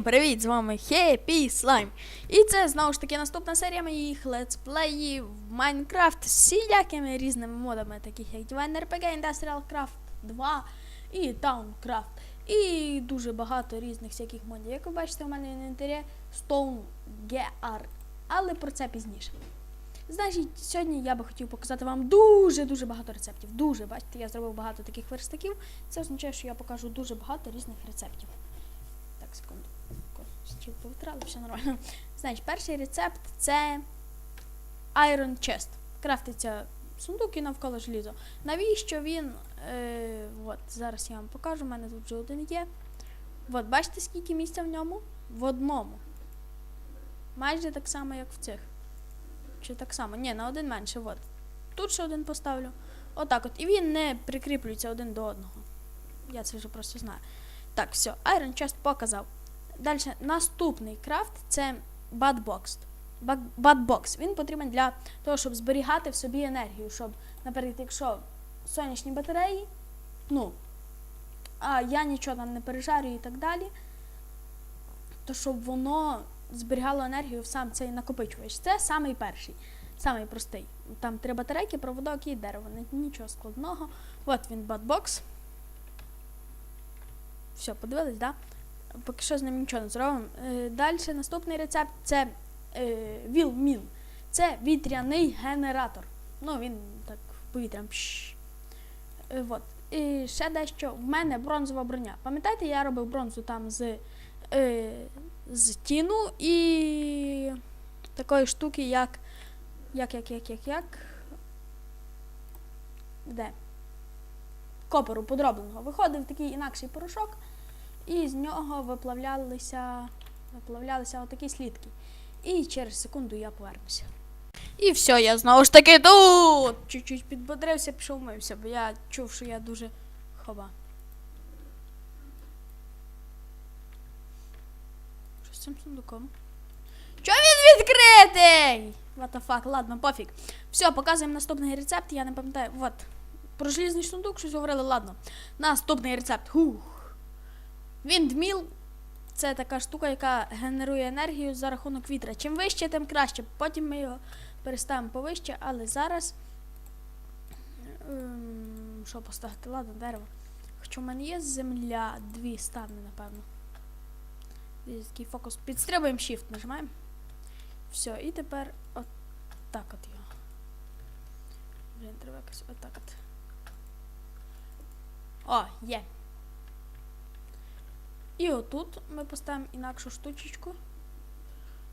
Всім привіт! З вами Happy Slime. І це знову ж таки наступна серія моїх летсплеїв в Майнкрафт з всілякими різними модами, таких як Divine RPG, Industrial Craft 2 і Towncraft. І дуже багато різних всяких модів. Як ви бачите, у мене в інвентарі Stone GR. Але про це пізніше. Значить, сьогодні я би хотів показати вам дуже-дуже багато рецептів. Дуже, бачите, я зробив багато таких верстаків. Це означає, що я покажу дуже багато різних рецептів. Так, секунду. Стіл повитрали, все нормально. Значить, перший рецепт це Iron Chest. Крафтиться сундук і навколо желізо. Навіщо він? Е, от, зараз я вам покажу, у мене тут вже один є. От, бачите, скільки місця в ньому? В одному. Майже так само, як в цих. Чи так само? Ні, на один менше. От. Тут ще один поставлю. Отак от. І він не прикріплюється один до одного. Я це вже просто знаю. Так, все, Iron Chest показав. Далі наступний крафт це Badbox. Badbox. Він потрібен для того, щоб зберігати в собі енергію. Щоб, наприклад, якщо сонячні батареї, ну, а я нічого там не пережарюю і так далі, то щоб воно зберігало енергію в сам цей накопичувач. Це самий перший, самий простий. Там три батарейки, проводок і дерево. Нічого складного. От він Badbox. Все, подивились, да? Поки що з ним нічого не зробимо. Е, Далі наступний рецепт це е, Вілміл. Це вітряний генератор. Ну, він так повітрям. Е. І ще дещо. В мене бронзова броня. Пам'ятаєте, я робив бронзу там з, е, з тіну і такої штуки, як. Як, як, як, як, як. Де? Копору подробленого. Виходив такий інакший порошок, і з нього виплавлялися, виплавлялися отакі слідки. І через секунду я повернуся. І все, я знову ж таки тут. Чуть-чуть підбодрився, пішов мився, бо я чув, що я дуже хоба. Що з цим сундуком? Чо він відкритий? What the fuck, ладно, пофіг. Все, показуємо наступний рецепт, я не пам'ятаю. Вот. Про желізний сундук щось говорили, ладно. Наступний рецепт. Хух. Віндміл це така штука, яка генерує енергію за рахунок вітра. Чим вище, тим краще. Потім ми його переставимо повище, але зараз. Ем, що поставити? Ладно, дерево. Хоча в мене є земля, дві ставлю, напевно. Такий фокус. Підстрибуємо Shift, нажимаємо. Все, і тепер от так от його. Блін, треба якось отак от. О, є. І отут ми поставимо інакшу штучечку,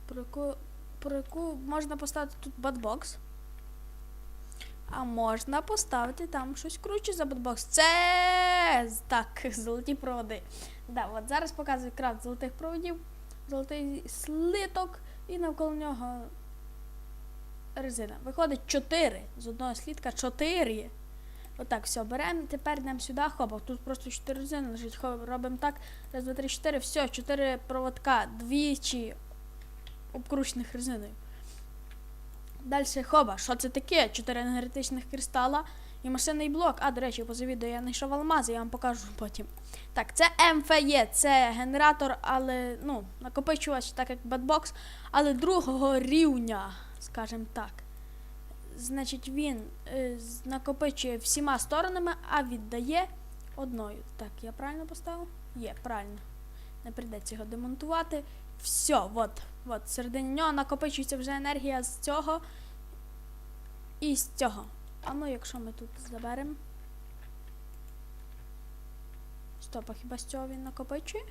про яку, про яку можна поставити тут батбокс. А можна поставити там щось круче за батбокс. Це так, золоті проводи. Да, от зараз показую крафт золотих проводів, золотий слиток і навколо нього резина. Виходить 4. З одного слідка 4. Отак, все, беремо, тепер йдемо сюди, хопа, тут просто 4 резини лежить, хоп, робимо так, раз, два, три, чотири, все, 4 проводка, двічі обкручених резиною. Далі хоба, що це таке? 4 енергетичних кристала і машинний блок. А, до речі, поза відео я знайшов алмази, я вам покажу потім. Так, це МФЄ, це генератор, але, ну, накопичувач, так як бетбокс, але другого рівня, скажімо так. Значить, він е, накопичує всіма сторонами, а віддає одною. Так, я правильно поставив? Є, правильно. Не прийдеться його демонтувати. Все, от, от, всередині нього накопичується вже енергія з цього і з цього. А ну, якщо ми тут заберемо. Стоп, а хіба з цього він накопичує?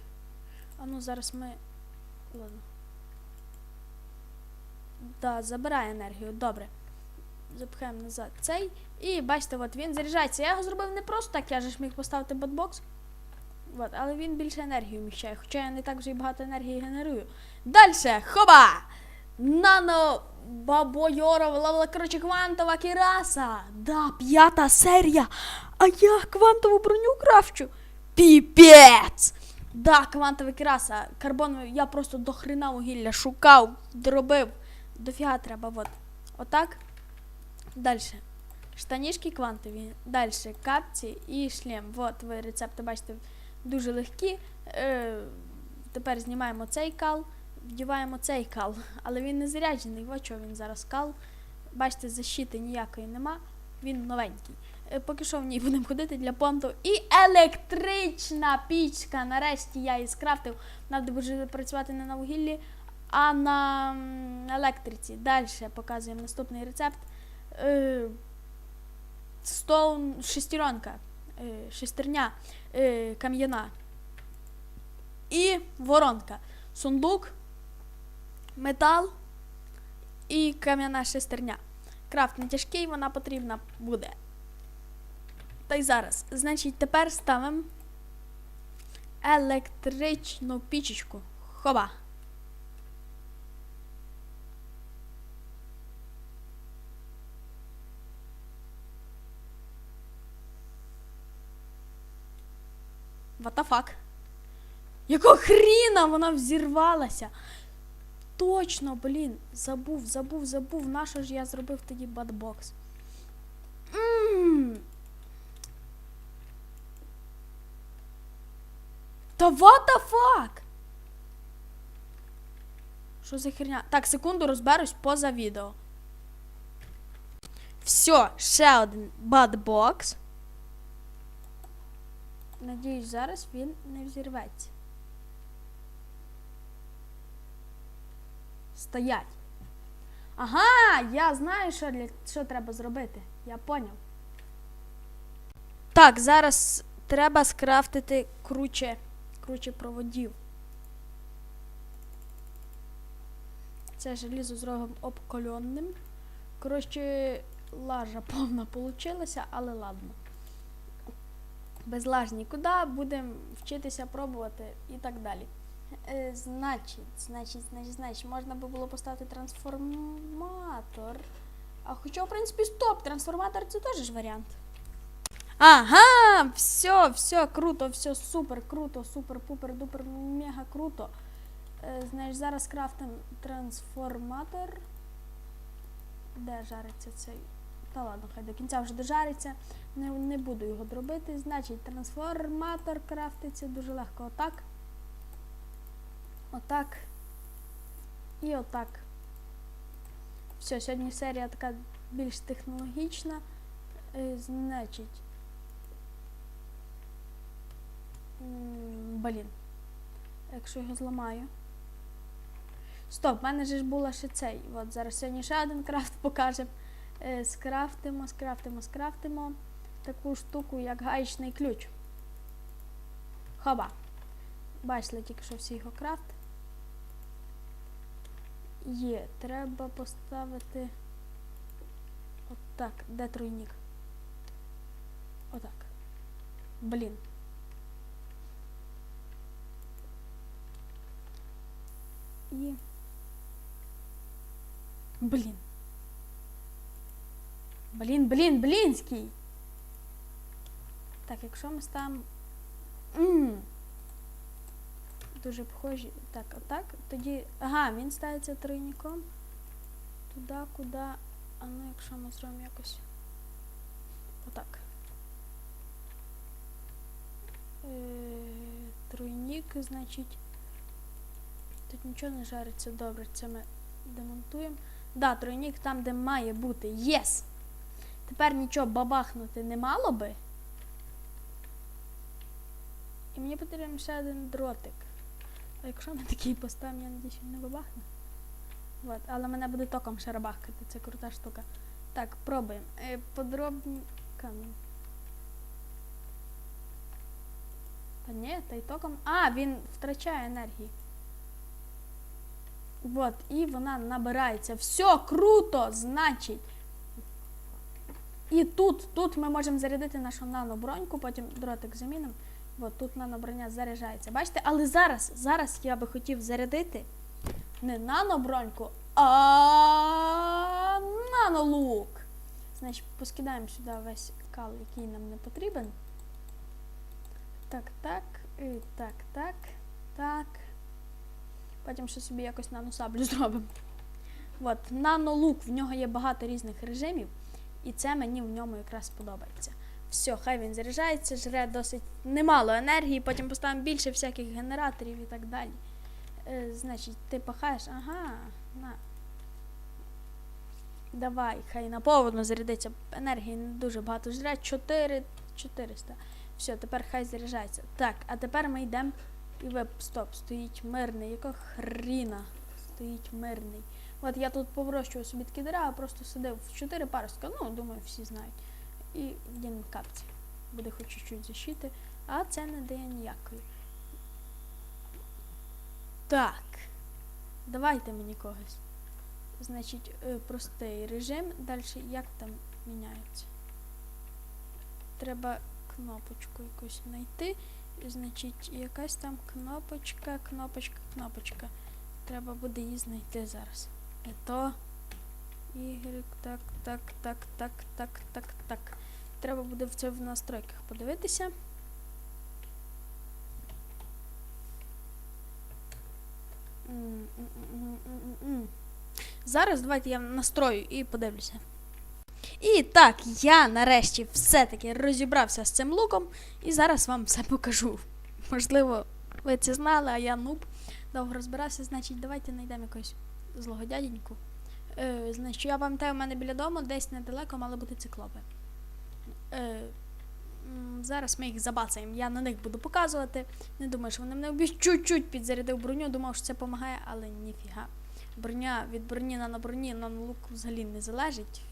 А ну, зараз ми. Ладно. Да, забирає енергію, добре запхаємо назад цей. І бачите, от він заряджається. Я його зробив не просто так, я же ж міг поставити ботбокс. От, але він більше енергії вміщає, хоча я не так вже й багато енергії генерую. Далі, хоба! Нано бабойорова, лавла, коротше, квантова кіраса. Да, п'ята серія. А я квантову броню крафчу. Піпець! Да, квантова кіраса. Карбоновий, я просто до хрена вугілля шукав, дробив. Дофіга треба, от. Отак. Далі. Штанішки квантові. Далі капці і шлем. От ви рецепти бачите дуже легкі. Е, тепер знімаємо цей кал, вдіваємо цей кал. Але він не заряджений, от чого він зараз кал. Бачите, защити ніякої нема, він новенький. Е, Поки що в ній будемо ходити для понту. І електрична пічка. Нарешті я її скрафтив. Треба буде працювати не на вугіллі, а на електриці. Далі показуємо наступний рецепт. Е, Стоун шестеренка, е, шестерня е, кам'яна. І воронка. Сундук, метал і кам'яна шестерня. Крафт не тяжкий, вона потрібна буде. Та й зараз. Значить, тепер ставимо електричну пічечку. Хоба. What the fuck? Якого хріна вона взірвалася? Точно, блін, забув, забув, забув. Нащо ж я зробив тоді бадбокс? Ммм. Та what the fuck? Що за херня? Так, секунду розберусь поза відео. Все, ще один бадбокс. Надіюсь, зараз він не взірветься. Стоять. Ага, я знаю, що, для, що треба зробити. Я поняв. Так, зараз треба скрафтити круче, круче проводів. Це желізо зробимо обкольонним. Коротше, лажа повна получилася, але ладно. Без лаж нікуди, будемо вчитися пробувати і так далі. Е, значить, значить, значить, значить, можна би було поставити трансформатор. А хоча, в принципі, стоп, трансформатор це теж ж варіант. Ага, все, все, круто, все, супер, круто, супер, пупер, дупер, мега круто. Е, знаєш, зараз крафтим трансформатор. Де жариться цей? Та ладно, хай до кінця вже дожариться. Не, не буду його дробити. Значить, трансформатор крафтиться дуже легко. Отак. Отак. І отак. Все, сьогодні серія така більш технологічна. Е, значить. Блін. Якщо його зламаю. Стоп, в мене ж була ще цей. От зараз сьогодні ще один крафт покажемо. Е, скрафтимо, скрафтимо, скрафтимо таку штуку, як гаєчний ключ. Хоба. Бачили тільки, що всі його крафт. Є, треба поставити. Отак. Де тройник? Отак. Блін. І. Блін. Блін, блін, блінський. Так, якщо ми ставимо. М. Дуже похожі. Так, отак. Тоді. Ага, він ставиться тройником. Туди, куди. А ну, якщо ми зробимо якось. Отак. Е, тройник, значить. Тут нічого не жариться. Добре, це ми демонтуємо. Да, тройник там, де має бути. Єс! Тепер нічого бабахнути не мало би. І мені потрібен ще один дротик. А якщо ми такий поставимо, я надіюсь, він не бабахне. Вот. Але мене буде током ще рабахкати, це крута штука. Так, пробуємо. Е, подробні камінь. Та ні, та й током. А, він втрачає енергії. Вот, і вона набирається. Все круто, значить. І тут, тут ми можемо зарядити нашу наноброньку, потім дротик замінимо. От тут наноброня заряджається. Бачите? Але зараз, зараз я би хотів зарядити не наноброньку, а нанолук. Значить, поскидаємо сюди весь кал, який нам не потрібен. Так, так, і так, так, так. Потім ще собі якось наносаблю зробимо. От, нанолук, в нього є багато різних режимів, і це мені в ньому якраз подобається. Все, хай він заряджається, жре досить немало енергії, потім поставимо більше всяких генераторів і так далі. Е, значить, ти пахаєш, ага, на. Давай, хай наповно зарядиться. Енергії не дуже багато жре. 4 400. Все, тепер хай заряджається. Так, а тепер ми йдемо. І веб, стоп, стоїть мирний. Якого хріна? Стоїть мирний. От я тут повирощував собі такі дерева, просто сидив в 4 паростка, ну, думаю, всі знають. І в один капці. Буде хоч чуть-чуть защити, а це не дає ніякої. Так. Давайте мені когось. Значить, е, простий режим. Далі як там міняється? Треба кнопочку якусь знайти. Значить, якась там кнопочка, кнопочка, кнопочка. Треба буде її знайти зараз. І. Y, так, так, так, так, так, так, так. Треба буде в це в настройках подивитися. Зараз давайте я настрою і подивлюся. І так, я нарешті все-таки розібрався з цим луком, і зараз вам все покажу. Можливо, ви це знали, а я нуб. Довго розбирався, значить, давайте знайдемо якогось злого дяденьку. Е, значить, я пам'ятаю, у мене біля дому десь недалеко мали бути циклопи. Е, зараз ми їх забацаємо. Я на них буду показувати. Не думаю, що вони мене вб'ють. Чуть-чуть підзарядив броню, думав, що це допомагає, але ніфіга. Броня від броні на броні на лук взагалі не залежить.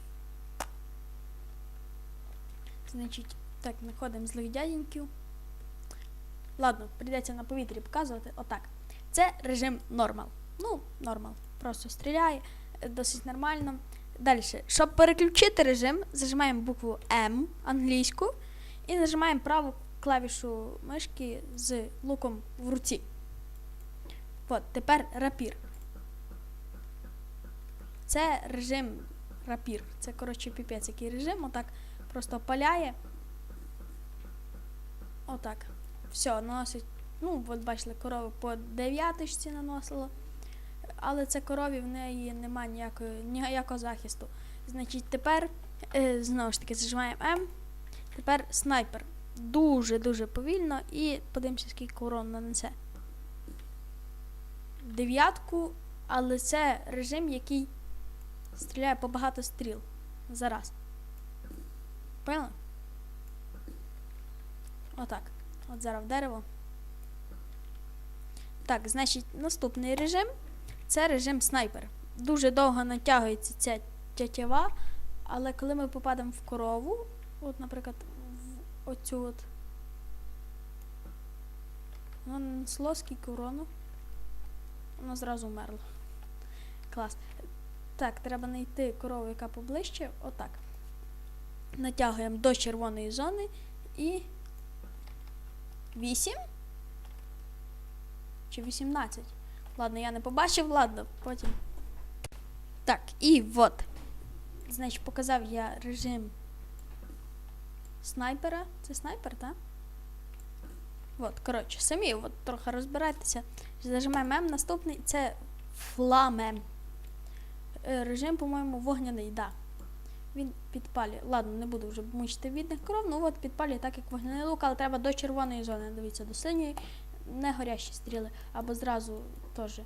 Значить, так, знаходимо злих дяденьків. Ладно, прийдеться на повітрі показувати. Отак. Це режим нормал. Ну, нормал. Просто стріляє е, досить нормально. Далі, щоб переключити режим, зажимаємо букву М англійську і нажимаємо праву клавішу мишки з луком в руці. От, тепер рапір. Це режим рапір. Це, коротше, піпець який режим. Отак просто паляє. Отак. Все, наносить. Ну, от бачили, корови по дев'яточці наносило. Але це корові в неї немає ніякої, ніякого захисту. Значить, тепер, е, знову ж таки, зажимаємо М. Тепер снайпер. Дуже-дуже повільно і подивимося, скільки урон нанесе. Дев'ятку, але це режим, який стріляє по багато стріл за раз. Поняла? Отак. От зараз дерево. Так, значить, наступний режим це режим снайпер. Дуже довго натягується ця тятєва, але коли ми попадемо в корову, от, наприклад, в оцю от. Воно нанесло скільки урону. Зразу вмерло. Клас. Так, треба знайти корову, яка поближче. Отак. Натягуємо до червоної зони і. 8? Чи 18? Ладно, я не побачив, ладно, потім. Так, і от. Значить, показав я режим снайпера. Це снайпер, так? От, коротше, самі от, трохи розбирайтеся. Зажимаємо М. Наступний це фламем. Е, Режим, по-моєму, вогняний, да. Він підпалює. Ладно, не буду вже мучити відних кров. Ну от підпалює так, як вогняний лук, але треба до червоної зони. Дивіться, до синьої, не горящі стріли, або зразу теж.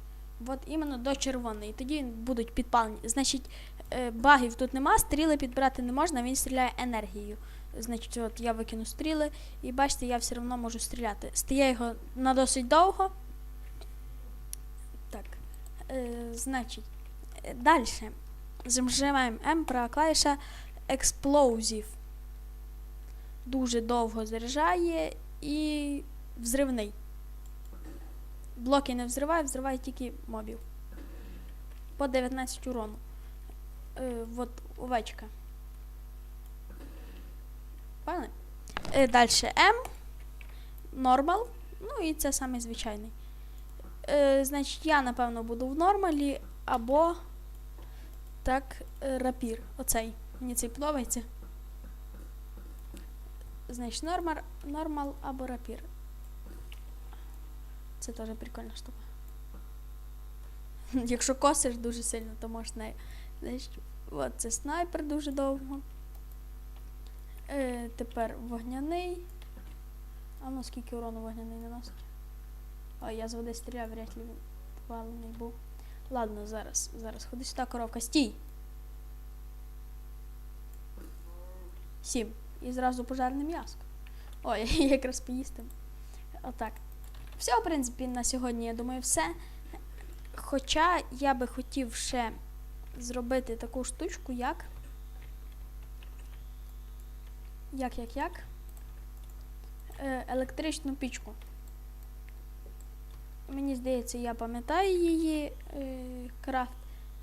От іменно до червоної. Тоді будуть підпалені. Значить, е, багів тут нема, стріли підбирати не можна, він стріляє енергією. Значить, от я викину стріли, і бачите, я все одно можу стріляти. Стає його на досить довго. Так. Е, значить, е, далі. Зажимаємо М, права клавіша Explosive. Дуже довго заряджає і взривний. Блоки не взриває, взриває тільки мобів. По 19 урону. Е, от овечка. Поняли? Е, далі М. Нормал. Ну і це саме звичайний. Е, значить, я, напевно, буду в нормалі або так, е, рапір. Оцей. Мені цей подобається. Значить, нормал, нормал або рапір. Це теж прикольна штука. Якщо косиш дуже сильно, то можеш нею. От це снайпер дуже довго. Е, тепер вогняний. А ну скільки урону вогняний наносить? Ой, я з води стріляв, вряд ли валений був. Ладно, зараз, зараз. Ходи сюди, коровка, стій. Сім. І зразу пожарне м'ясо. Ой, якраз поїсти. Отак. Все, в принципі, на сьогодні, я думаю, все. Хоча я би хотів ще зробити таку штучку, як. Як, як, як? Е, електричну пічку. Мені здається, я пам'ятаю її е, крафт.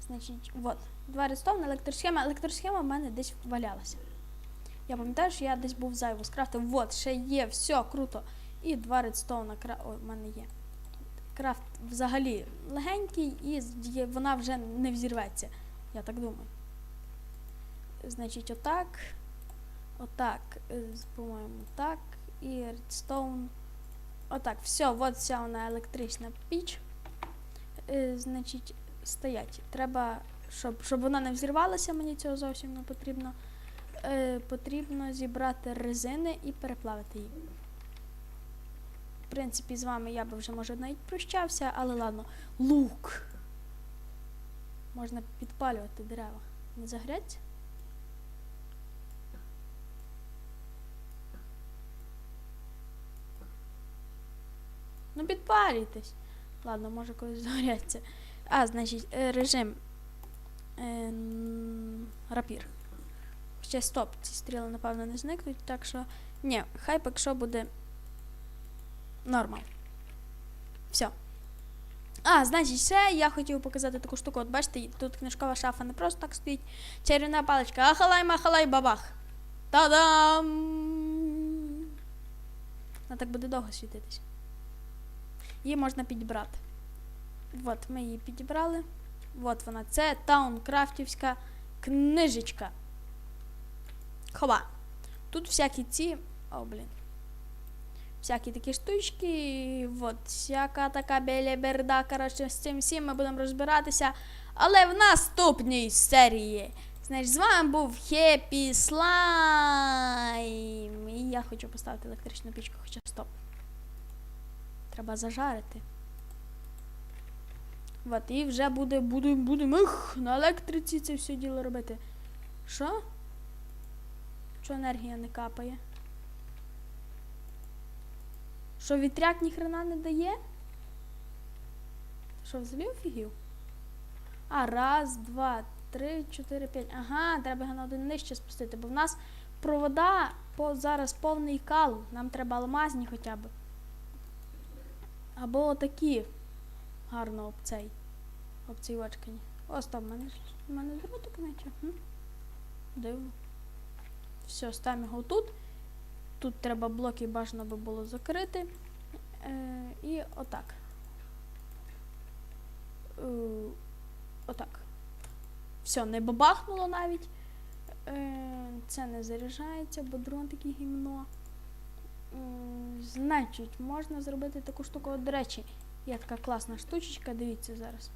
Значить, от. Два редстоун, електросхема. Електросхема в мене десь валялася. Я пам'ятаю, що я десь був зайву скрафтив. От, ще є, все, круто. І два редстоуна кра... Ой, в мене є. Крафт взагалі легенький і вона вже не взірветься. Я так думаю. Значить, отак. Отак. е, По-моєму, так. І редстоун. Отак, все, от вся вона електрична піч. Е, значить, стоять. Треба, щоб, щоб вона не взірвалася, мені цього зовсім не потрібно. Е, потрібно зібрати резини і переплавити її. В принципі, з вами я би вже може навіть прощався, але ладно. Лук. Можна підпалювати дерева. Не загреться? Ну, підпалюйтесь. Ладно, може колись загоряться. А, значить, е, режим. Е, рапір. Ще стоп, ці стріли, напевно, не зникнуть, так що. Ні, хай поки що буде нормал. Все. А, значить, ще я хотів показати таку штуку. От бачите, тут книжкова шафа не просто так стоїть. Чарівна паличка. Ахалай, махалай, бабах. Та-дам! Вона так буде довго світитись. Її можна підібрати. От, ми її підібрали. От вона. Це таункрафтівська книжечка. Хова. Тут всякі ці. О, блін. Всякі такі штучки. От, всяка така белеберда. Коротше, з цим всім ми будемо розбиратися. Але в наступній серії. Значить, з вами був Хеппі Слайм. І я хочу поставити електричну пічку, хоча стоп. Треба зажарити. От, і вже буде, буде, будемо ех, на електриці це все діло робити. Що? Що енергія не капає? Що вітряк ніхрена не дає? Що, взагалі офігів? А, раз, два, три, чотири, п'ять. Ага, треба його на один нижче спустити, бо в нас провода по, зараз повний кал. Нам треба алмазні хоча б. Або отакі. Гарно об цей. Об цей очкані. О, стоп, в мене, в мене дротик наче. Дивно. Все, ставимо його тут. Тут треба блоки бажано би було закрити. Е, і отак. Е, отак. Все, не бабахнуло навіть. Е, це не заряджається, бо дрон такий гімно. Значить, можна зробити таку штуку. До речі, є така класна штучечка, дивіться зараз.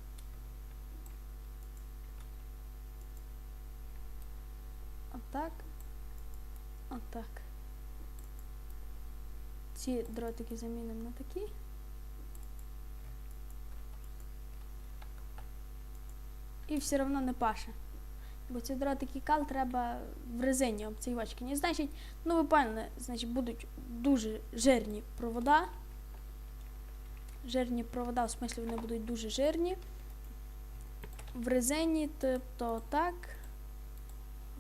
Отак. Отак. Ці дротики замінимо на такі. І все одно не паше. Бо ці дротики кал треба в резині обцівочки. Не значить, ну ви поняли, значить будуть дуже жирні провода. Жирні провода, в смислі вони будуть дуже жирні. В резині, тобто так.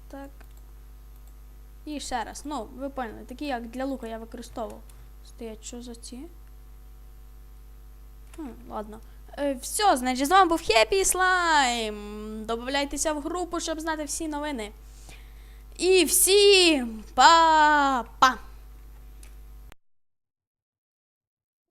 Так. І ще раз. Ну, ви поняли, такі як для лука я використовував. Стоять, що за ці? Хм, ладно. Е, все, значить, з вами був Хеппі Слайм. Добавляйтеся в групу, щоб знати всі новини. І всім па-па!